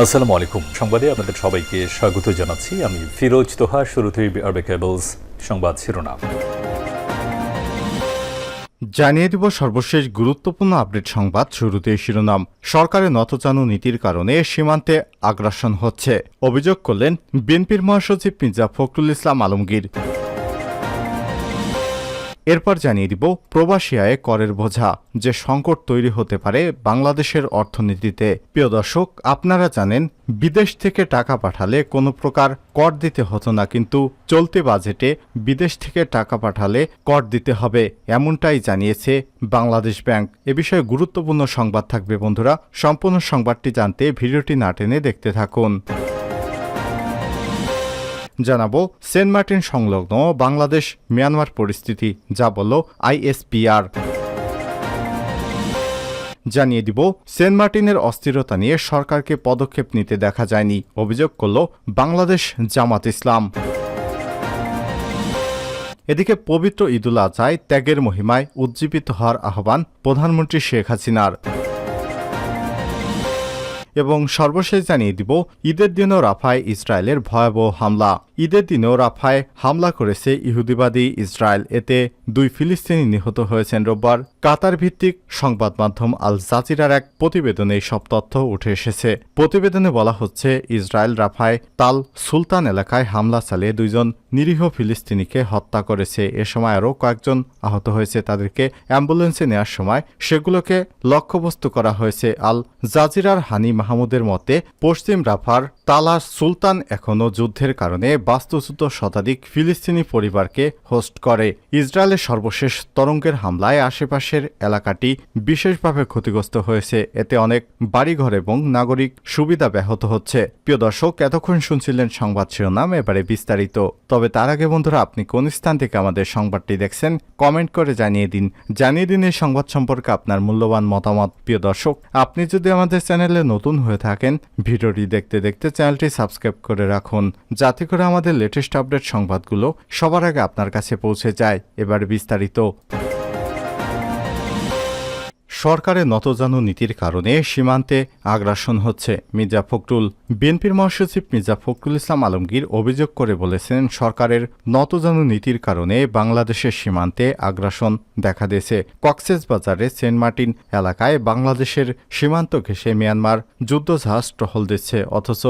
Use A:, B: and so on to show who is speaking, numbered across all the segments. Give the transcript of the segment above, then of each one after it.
A: আসসালামু আলাইকুম। সংবাদে আপনাদের সবাইকে স্বাগত জানাচ্ছি। আমি ফিরোজ তোহা, শুরুতেই আরবে কেবলস সংবাদ শিরোনাম।
B: জানিয়ে দিব সর্বশেষ গুরুত্বপূর্ণ আপডেট সংবাদ শুরুতে শিরোনাম। সরকারের নতচানু নীতির কারণে সীমান্তে আগ্রাসন হচ্ছে। অভিযোগ করলেন বিএনপির মহাসচিব মির্জা ফখরুল ইসলাম আলমগীর। এরপর জানিয়ে দিব, প্রবাসী আয়ে করের বোঝা। যে সংকট তৈরি হতে পারে বাংলাদেশের অর্থনীতিতে। প্রিয় দর্শক, আপনারা জানেন, বিদেশ থেকে টাকা পাঠালে কোনো প্রকার কর দিতে হতো না, কিন্তু চলতি বাজেটে বিদেশ থেকে টাকা পাঠালে কর দিতে হবে, এমনটাই জানিয়েছে বাংলাদেশ ব্যাংক। এ বিষয়ে গুরুত্বপূর্ণ সংবাদ থাকবে বন্ধুরা। সম্পূর্ণ সংবাদটি জানতে ভিডিওটি না টেনে দেখতে থাকুন। জানাব, সেন্ট মার্টিন সংলগ্ন বাংলাদেশ মিয়ানমার পরিস্থিতি, যা বলল আইএসপিআর। জানিয়ে দিব, সেন্ট মার্টিনের অস্থিরতা নিয়ে সরকারকে পদক্ষেপ নিতে দেখা যায়নি, অভিযোগ করল বাংলাদেশ জামাত ইসলাম। এদিকে পবিত্র ঈদুল আজহায় ত্যাগের মহিমায় উজ্জীবিত হওয়ার আহ্বান প্রধানমন্ত্রী শেখ হাসিনার। এবং সর্বশেষ জানিয়ে দিব, ঈদের দিনও রাফায় ইসরায়েলের ভয়াবহ হামলা। ঈদের দিনেও রাফায় হামলা করেছে ইহুদিবাদী ইসরায়েল। এতে দুই ফিলিস্তিনি নিহত হয়েছেন রোববার। কাতার ভিত্তিক সংবাদ মাধ্যম আল জাজিরার এক প্রতিবেদনে সব তথ্য উঠে এসেছে। প্রতিবেদনে বলা হচ্ছে, ইসরায়েল রাফায় তাল সুলতান এলাকায় হামলা চালিয়ে দুইজন নিরীহ ফিলিস্তিনিকে হত্যা করেছে। এ সময় আরও কয়েকজন আহত হয়েছে তাদেরকে অ্যাম্বুলেন্সে নেওয়ার সময় সেগুলোকে লক্ষ্যবস্তু করা হয়েছে। আল জাজিরার হানি মাহমুদের মতে, পশ্চিম রাফার তালা সুলতান এখনও যুদ্ধের কারণে বাস্তুচ্যুত শতাধিক ফিলিস্তিনি পরিবারকে হোস্ট করে। ইসরায়েলের সর্বশেষ তরঙ্গের হামলায় আশেপাশের এলাকাটি বিশেষভাবে ক্ষতিগ্রস্ত হয়েছে। এতে অনেক বাড়িঘর এবং নাগরিক সুবিধা ব্যাহত হচ্ছে। প্রিয় দর্শক, এতক্ষণ শুনছিলেন সংবাদ শিরোনাম, এবারে বিস্তারিত। তবে তার আগে বন্ধুরা, আপনি কোন স্থান থেকে আমাদের সংবাদটি দেখছেন, কমেন্ট করে জানিয়ে দিন। জানিয়ে দিন এই সংবাদ সম্পর্কে আপনার মূল্যবান মতামত। প্রিয় দর্শক, আপনি যদি আমাদের চ্যানেলে নতুন হয়ে থাকেন, ভিডিওটি দেখতে দেখতে চ্যানেলটি সাবস্ক্রাইব করে রাখুন, যাতে করে আমাদের লেটেস্ট আপডেট সংবাদগুলো সবার আগে আপনার কাছে পৌঁছে যায়। এবার বিস্তারিত। সরকারের নতজানু নীতির কারণে সীমান্তে আগ্রাসন হচ্ছে। মির্জা ফখরুল, বিএনপির মহাসচিব মির্জা ফখরুল ইসলাম আলমগীর অভিযোগ করে বলেছেন, সরকারের নতজানু নীতির কারণে বাংলাদেশের সীমান্তে আগ্রাসন দেখা দিয়েছে। কক্সেস বাজারে সেন্ট মার্টিন এলাকায় বাংলাদেশের সীমান্ত ঘেঁষে মিয়ানমার যুদ্ধজাহাজ টহল দিচ্ছে। অথচ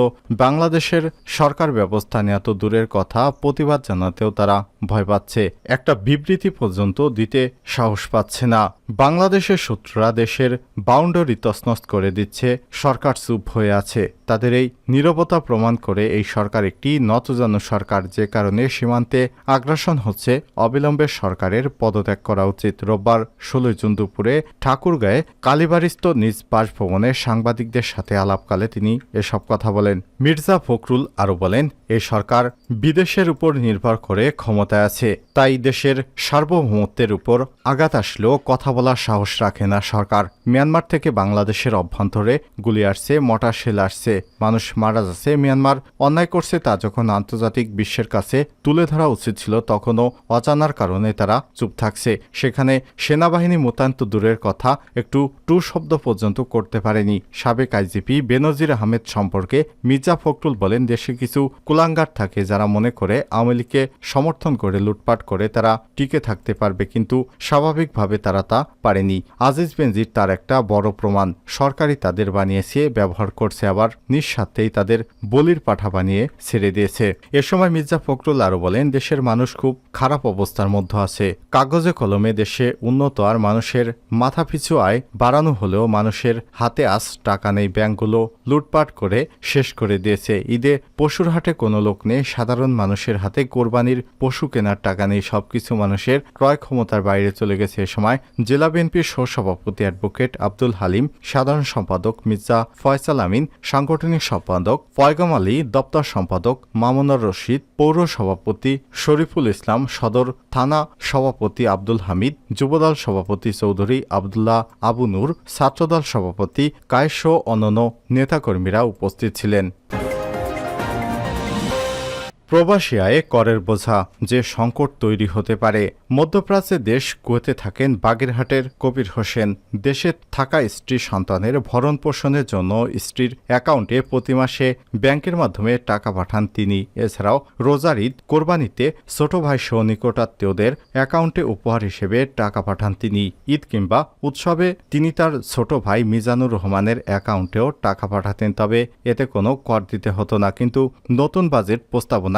B: বাংলাদেশের সরকার ব্যবস্থা নেওয়া তো দূরের কথা, প্রতিবাদ জানাতেও তারা ভয় পাচ্ছে। একটা বিবৃতি পর্যন্ত দিতে সাহস পাচ্ছে না। বাংলাদেশের শত্রুরা দেশের বাউন্ডারি তছনছ করে দিচ্ছে, সরকার চুপ হয়ে আছে। তাদের এই নীরবতা প্রমাণ করে এই সরকার একটি নতজানু সরকার, যে কারণে সীমান্তে আগ্রাসন হচ্ছে। অবিলম্বে সরকারের পদত্যাগ করা উচিত। রোববার ষোলোই জুন দুপুরে ঠাকুরগাঁয়ে কালীবাড়িস্থ নিজ বাসভবনে সাংবাদিকদের সাথে আলাপকালে তিনি এসব কথা বলেন। মির্জা ফখরুল আরও বলেন এই সরকার বিদেশের উপর নির্ভর করে ক্ষমতায় আছে। তাই দেশের সার্বভৌমত্বের উপর আঘাত আসলেও কথা বলার সাহস রাখে না সরকার। মিয়ানমার থেকে বাংলাদেশের অভ্যন্তরে গুলি আসছে মটার শেল আসছে। মানুষ মারা যাচ্ছে। মিয়ানমার অন্যায় করছে তা যখন আন্তর্জাতিক বিশ্বের কাছে তুলে ধরা উচিত ছিল, তখনও অজানার কারণে তারা চুপ থাকছে। সেখানে সেনাবাহিনী মোতায়েন তো দূরের কথা, একটু টু শব্দ পর্যন্ত করতে পারেনি। সাবেক আইজিপি বেনজির আহমেদ সম্পর্কে মির্জা ফখরুল বলেন, দেশে কিছু কুলাঙ্গার থাকে যারা মনে করে আওয়ামী লীগকে সমর্থন করে লুটপাট করে তারা টিকে থাকতে পারবে, কিন্তু স্বাভাবিকভাবে তারা তা পারেনি। আজিজ বেনজির তার একটা বড় প্রমাণ সরকারি তাদের বানিয়েছে, ব্যবহার করছে, আবার নিঃস্বার্থেই তাদের বলির পাঠা বানিয়ে ছেড়ে দিয়েছে। এ সময় মির্জা ফখরুল আরও বলেন, দেশের মানুষ খুব খারাপ অবস্থার মধ্যে আছে। কাগজে কলমে দেশে উন্নত আর মানুষের মাথাপিছু আয় বাড়ানো হলেও মানুষের হাতে আস টাকা নেই। ব্যাংকগুলো লুটপাট করে শেষ করে দিয়েছে। ঈদে পশুর হাটে কোনো লোক নেই, সাধারণ মানুষের হাতে কোরবানির পশু কেনার টাকা নেই, সবকিছু মানুষের ক্রয় ক্ষমতার বাইরে চলে গেছে এ সময় জেলা বিএনপির সহসভাপতি অ্যাডভোকেট আব্দুল হালিম, সাধারণ সম্পাদক মির্জা ফয়সাল আমিন, সাংগঠনিক সম্পাদক পয়গম আলী, দপ্তর সম্পাদক মামুনার রশিদ, পৌর সভাপতি শরীফুল ইসলাম, সদর থানা সভাপতি আব্দুল হামিদ, যুবদল সভাপতি চৌধুরী আবদুল্লাহ আবু নূর, ছাত্রদল সভাপতি কায়েস অনন্য নেতাকর্মীরা উপস্থিত ছিলেন। প্রবাসী আয়ে করের বোঝা যে সংকট তৈরি হতে পারে। মধ্যপ্রাচ্যে দেশ কুয়েতে থাকেন বাগেরহাটের কবির হোসেন। দেশে থাকা স্ত্রী সন্তানের ভরণ পোষণের জন্য স্ত্রীর অ্যাকাউন্টে প্রতি মাসে ব্যাংকের মাধ্যমে টাকা পাঠান তিনি। এছাড়াও রোজার ঈদ কোরবানিতে ছোট ভাই সহ নিকটাত্মীয়দের অ্যাকাউন্টে উপহার হিসেবে টাকা পাঠান তিনি। ঈদ কিংবা উৎসবে তিনি তার ছোট ভাই মিজানুর রহমানের অ্যাকাউন্টেও টাকা পাঠাতেন। তবে এতে কোনো কর দিতে হতো না। কিন্তু নতুন বাজেট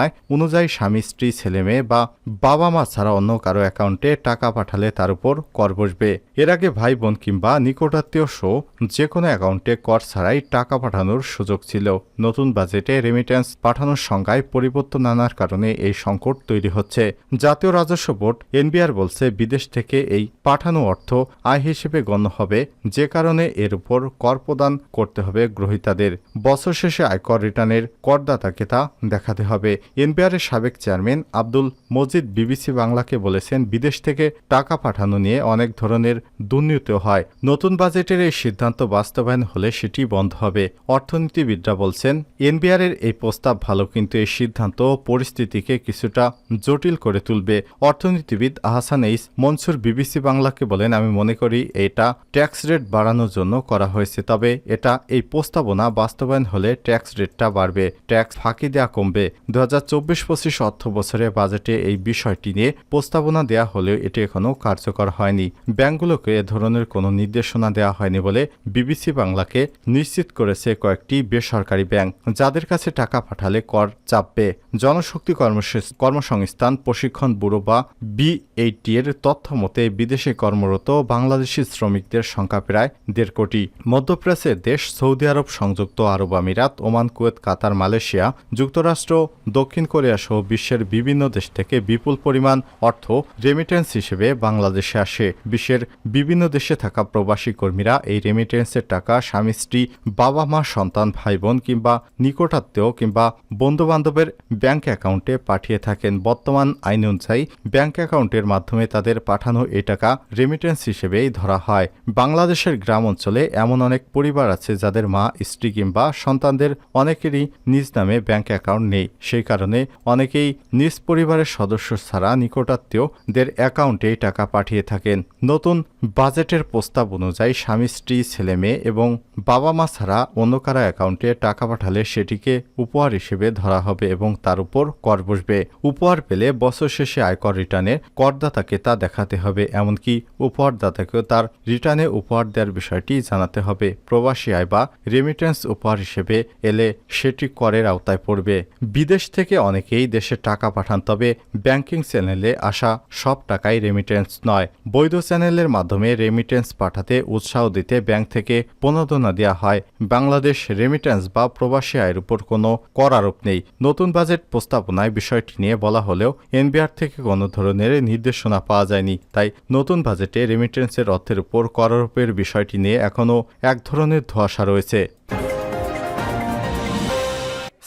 B: প্রস্তাবনায় অনুযায়ী স্বামী, স্ত্রী, ছেলে, মেয়ে বা বাবা মা ছাড়া অন্য কারও অ্যাকাউন্টে টাকা পাঠালে তার উপর কর বসবে। এর আগে ভাই বোন কিংবা নিকটাত্মীয় সহ যে কোনো অ্যাকাউন্টে কর ছাড়াই টাকা পাঠানোর সুযোগ ছিল। নতুন বাজেটে রেমিটেন্স পাঠানোর সংজ্ঞায় পরিবর্তন আনার কারণে এই সংকট তৈরি হচ্ছে। জাতীয় রাজস্ব বোর্ড, এনবিআর বলছে, বিদেশ থেকে এই পাঠানো অর্থ আয় হিসেবে গণ্য হবে, যে কারণে এর উপর কর প্রদান করতে হবে গ্রহীতাদের। বছর শেষে আয়কর রিটার্নের করদাতাকে তা দেখাতে হবে। এনবিআরের সাবেক চেয়ারম্যান আব্দুল মজিদ বিবিসি বাংলাকে বলেছেন, বিদেশ থেকে টাকা পাঠানো নিয়ে অনেক ধরনের দুর্নীতি হয়। নতুন বাজেটের এই সিদ্ধান্ত বাস্তবায়ন হলে সেটি বন্ধ হবে। অর্থনীতিবিদরা বলছেন এনবিআরের এই প্রস্তাব ভালো, কিন্তু এই সিদ্ধান্ত পরিস্থিতিকে কিছুটা জটিল করে তুলবে। অর্থনীতিবিদ আহসান এইস মনসুর বিবিসি বাংলাকে বলেন, আমি মনে করি এটা ট্যাক্স রেট বাড়ানোর জন্য করা হয়েছে, তবে এটা এই প্রস্তাবনা বাস্তবায়ন হলে ট্যাক্স রেটটা বাড়বে, ট্যাক্স ফাঁকি দেওয়া কমবে। দু হাজার হাজার চব্বিশ পঁচিশ অর্থ বছরে বাজেটে এই বিষয়টি নিয়ে প্রস্তাবনা দেওয়া হলেও এটি এখনও কার্যকর হয়নি। ব্যাংকগুলোকে এ ধরনের কোনো নির্দেশনা দেওয়া হয়নি বলে বিবিসি বাংলাকে নিশ্চিত করেছে কয়েকটি বেসরকারি ব্যাংক, যাদের কাছে টাকা পাঠালে কর চাপবে। জনশক্তি কর্মসে- কর্মসংস্থান, প্রশিক্ষণ ব্যুরো বা বিএইটি এর তথ্য মতে বিদেশে কর্মরত বাংলাদেশি শ্রমিকদের সংখ্যা প্রায় দেড় কোটি। মধ্যপ্রাচ্যের দেশ সৌদি আরব সংযুক্ত আরব আমিরাত, ওমান, কুয়েত, কাতার, মালয়েশিয়া, যুক্তরাষ্ট্র দক্ষিণ কোরিয়া সহ বিশ্বের বিভিন্ন দেশ থেকে বিপুল পরিমাণ অর্থ রেমিটেন্স হিসেবে বাংলাদেশে আসে। বিশ্বের বিভিন্ন দেশে থাকা প্রবাসী কর্মীরা এই রেমিটেন্সের টাকা স্বামী, স্ত্রী, বাবা মা, সন্তান ভাই বোন কিংবা নিকটাত্মীয় কিংবা বন্ধুবান্ধবের ব্যাংক অ্যাকাউন্টে পাঠিয়ে থাকেন। বর্তমান আইন অনুযায়ী ব্যাংক অ্যাকাউন্টের মাধ্যমে তাদের পাঠানো এই টাকা রেমিটেন্স হিসেবেই ধরা হয়। বাংলাদেশের গ্রাম অঞ্চলে এমন অনেক পরিবার আছে যাদের মা, স্ত্রী কিংবা সন্তানদের অনেকেরই নিজ নামে ব্যাংক অ্যাকাউন্ট নেই। সেই কারণে অনেকেই নিজ পরিবারের সদস্য ছাড়া নিকটাত্মীয়দের অ্যাকাউন্টেই টাকা পাঠিয়ে থাকেন। নতুন বাজেটের প্রস্তাব অনুযায়ী স্বামী, স্ত্রী, ছেলে মেয়ে এবং বাবা মা ছাড়া অন্য কারও অ্যাকাউন্টে টাকা পাঠালে সেটিকে উপহার হিসেবে ধরা হবে এবং তার উপর কর বসবে। উপহার পেলে বছর শেষে আয়কর রিটার্নে করদাতাকে তা দেখাতে হবে, এমনকি উপহারদাতাকেও তার রিটার্নে উপহার দেওয়ার বিষয়টি জানাতে হবে। প্রবাসী আয় বা রেমিটেন্স উপহার হিসেবে এলে সেটি করের আওতায় পড়বে। বিদেশ থেকে অনেকেই দেশে টাকা পাঠান, তবে ব্যাংকিং চ্যানেলে আসা সব টাকাই রেমিটেন্স নয়। বৈধ চ্যানেলের মাধ্যমে রেমিটেন্স পাঠাতে উৎসাহ দিতে ব্যাংক থেকে প্রণোদনা দেওয়া হয়। বাংলাদেশ রেমিটেন্স বা প্রবাসী আয়ের উপর কোনো কর আরোপ নেই। নতুন বাজেট প্রস্তাবনায় বিষয়টি নিয়ে বলা হলেও এনবিআর থেকে কোনো ধরনের নির্দেশনা পাওয়া যায়নি। তাই নতুন বাজেটে রেমিটেন্সের অর্থের উপর কর আরোপের বিষয়টি নিয়ে এখনও এক ধরনের ধোঁয়াশা রয়েছে।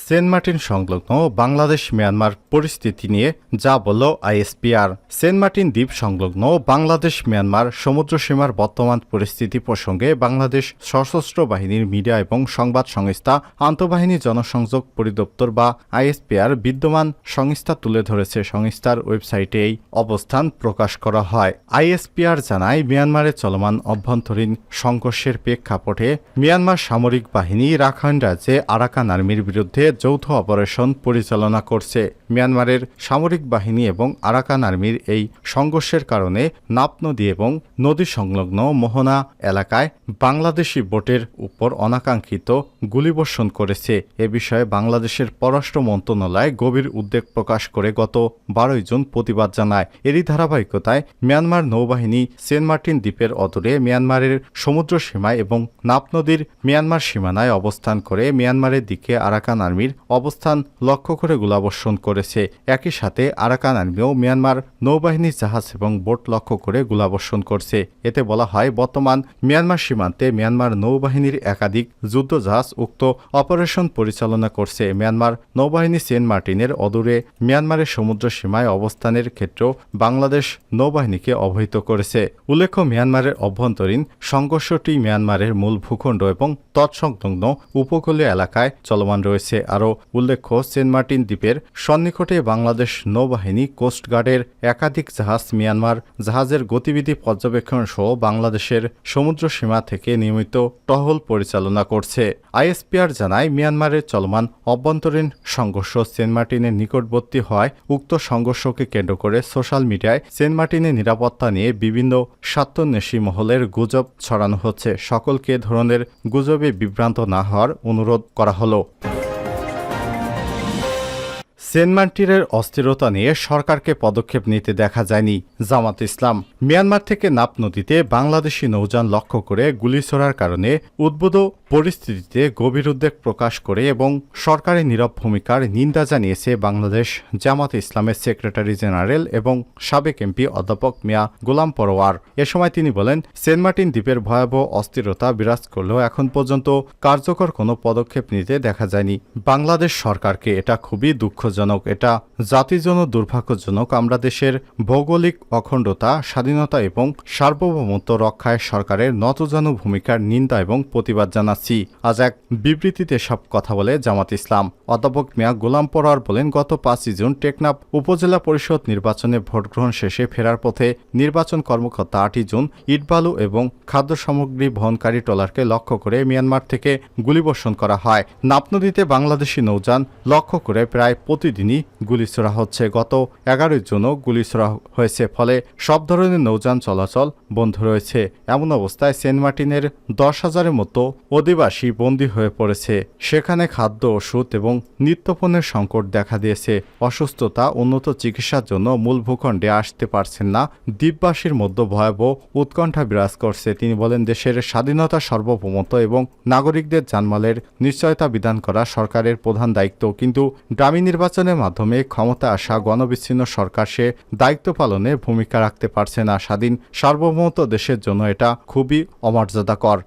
B: সেন্ট মার্টিন সংলগ্ন বাংলাদেশ মিয়ানমার পরিস্থিতি নিয়ে যা বলল আইএসপিআর। সেন্ট মার্টিন দ্বীপ সংলগ্ন বাংলাদেশ মিয়ানমার সমুদ্র সীমার বর্তমান পরিস্থিতি প্রসঙ্গে বাংলাদেশ সশস্ত্র বাহিনীর মিডিয়া এবং সংবাদ সংস্থা আন্তঃবাহিনী জনসংযোগ পরিদপ্তর বা আইএসপিআর বিদ্যমান সংস্থা তুলে ধরেছে। সংস্থার ওয়েবসাইটে এই অবস্থান প্রকাশ করা হয়। আইএসপিআর জানায়, মিয়ানমারে চলমান অভ্যন্তরীণ সংঘর্ষের প্রেক্ষাপটে মিয়ানমার সামরিক বাহিনী রাখাইন রাজ্যে আরাকান আর্মির বিরুদ্ধে যৌথ অপারেশন পরিচালনা করছে। মিয়ানমারের সামরিক বাহিনী এবং আরাকান আর্মির এই সংঘর্ষের কারণে নাপ নদী এবং নদী সংলগ্ন মোহনা এলাকায় বাংলাদেশি বোটের উপর অনাকাঙ্ক্ষিত গুলিবর্ষণ করেছে। এ বিষয়ে বাংলাদেশের পররাষ্ট্র মন্ত্রণালয় গভীর উদ্বেগ প্রকাশ করে গত বারোই জুন প্রতিবাদ জানায়। এরই ধারাবাহিকতায় মিয়ানমার নৌবাহিনী সেন্ট মার্টিন দ্বীপের অদূরে মিয়ানমারের সমুদ্র সীমায় এবং নাপ নদীর মিয়ানমার সীমানায় অবস্থান করে মিয়ানমারের দিকে আরাকান আর্মির অবস্থান লক্ষ্য করে গোলাবর্ষণ করেছে। একই সাথে আরাকান আর্মিও মিয়ানমার নৌবাহিনী জাহাজ এবং বোট লক্ষ্য করে গোলাবর্ষণ করছে। এতে বলা হয়, বর্তমান মিয়ানমার সীমান্তে মিয়ানমার নৌবাহিনীর একাধিক যুদ্ধজাহাজ উক্ত অপারেশন পরিচালনা করছে। মিয়ানমার নৌবাহিনী সেন্ট মার্টিনের অদূরে মিয়ানমারের সমুদ্র সীমায় অবস্থানের ক্ষেত্রেও বাংলাদেশ নৌবাহিনীকে অবহিত করেছে। উল্লেখ্য, মিয়ানমারের অভ্যন্তরীণ সংঘর্ষটি মিয়ানমারের মূল ভূখণ্ড এবং তৎসংলগ্ন উপকূলীয় এলাকায় চলমান রয়েছে। আরও উল্লেখ্য, সেন্ট মার্টিন দ্বীপের সন্নিকটে বাংলাদেশ নৌবাহিনী কোস্টগার্ডের একাধিক জাহাজ, মিয়ানমার জাহাজের গতিবিধি পর্যবেক্ষণ সহ বাংলাদেশের সমুদ্র সীমা থেকে নিয়মিত টহল পরিচালনা করছে। আইএসপিআর জানায়, মিয়ানমারের চলমান অভ্যন্তরীণ সংঘর্ষ সেন্ট মার্টিনের নিকটবর্তী হয় উক্ত সংঘর্ষকে কেন্দ্র করে সোশ্যাল মিডিয়ায় সেন্ট মার্টিনের নিরাপত্তা নিয়ে বিভিন্ন স্বার্থন্বেষী মহলের গুজব ছড়ানো হচ্ছে। সকলকে ধরনের গুজবে বিভ্রান্ত না হওয়ার অনুরোধ করা হলো। সেন্ট অস্থিরতা নিয়ে সরকারকে পদক্ষেপ নিতে দেখা যায়নি জামাত ইসলাম। মিয়ানমার থেকে নাপ নদীতে বাংলাদেশি নৌযান লক্ষ্য করে গুলি ছোড়ার কারণে উদ্ভূত পরিস্থিতিতে গভীর উদ্বেগ প্রকাশ করে এবং সরকারের নীরব ভূমিকার নিন্দা জানিয়েছে বাংলাদেশ জামাত ইসলামের সেক্রেটারি জেনারেল এবং সাবেক এমপি অধ্যাপক মিয়া গোলাম পরোয়ার। এ সময় তিনি বলেন, সেন্ট মার্টিন দ্বীপের ভয়াবহ অস্থিরতা বিরাজ করলেও এখন পর্যন্ত কার্যকর কোনো পদক্ষেপ নিতে দেখা যায়নি। বাংলাদেশ সরকারকে এটা খুবই দুঃখজনক এটা জাতির জন্য দুর্ভাগ্যজনক। আমরা দেশের ভৌগোলিক অখণ্ডতা, স্বাধীনতা এবং সার্বভৌমত্ব রক্ষায় সরকারের নতজানু ভূমিকার নিন্দা এবং প্রতিবাদ জানাচ্ছি। আজ এক বিবৃতিতে সব কথা বলে জামাত ইসলাম। অধ্যাপক মিয়া গোলাম পরোয়ার বলেন, গত পাঁচই জুন টেকনাফ উপজেলা পরিষদ নির্বাচনে ভোটগ্রহণ শেষে ফেরার পথে নির্বাচন কর্মকর্তা আটই জুন ইটবালু এবং খাদ্য সামগ্রী বহনকারী ট্রলারকে লক্ষ্য করে মিয়ানমার থেকে গুলিবর্ষণ করা হয়। নাপনদীতে বাংলাদেশি নৌযান লক্ষ্য করে প্রায় প্রতিদিনই গুলি ছোড়া হচ্ছে। গত এগারোই জুনও গুলি ছোড়া হয়েছে, ফলে সব ধরনের নৌযান চলাচল বন্ধ রয়েছে। এমন অবস্থায় সেন্ট মার্টিনের দশ হাজারের মতো অধিবাসী বন্দী হয়ে পড়েছে। সেখানে খাদ্য, ওষুধ এবং নিত্যপণ্যের সংকট দেখা দিয়েছে। অসুস্থতা, উন্নত চিকিৎসার জন্য মূল ভূখণ্ডে আসতে পারছেন না। দ্বীপবাসীর মধ্যে ভয়াবহ উৎকণ্ঠা বিরাজ করছে। তিনি বলেন, দেশের স্বাধীনতা সার্বভৌমত্ব এবং নাগরিকদের জানমালের নিশ্চয়তা বিধান করা সরকারের প্রধান দায়িত্ব। কিন্তু ডামি নির্বাচনের মাধ্যমে ক্ষমতা আসা গণবিচ্ছিন্ন সরকার সে দায়িত্ব পালনে ভূমিকা রাখতে পারছে না। স্বাধীন সার্বভৌমত্ব দেশের জন্য এটা খুবই অমর্যাদাকর।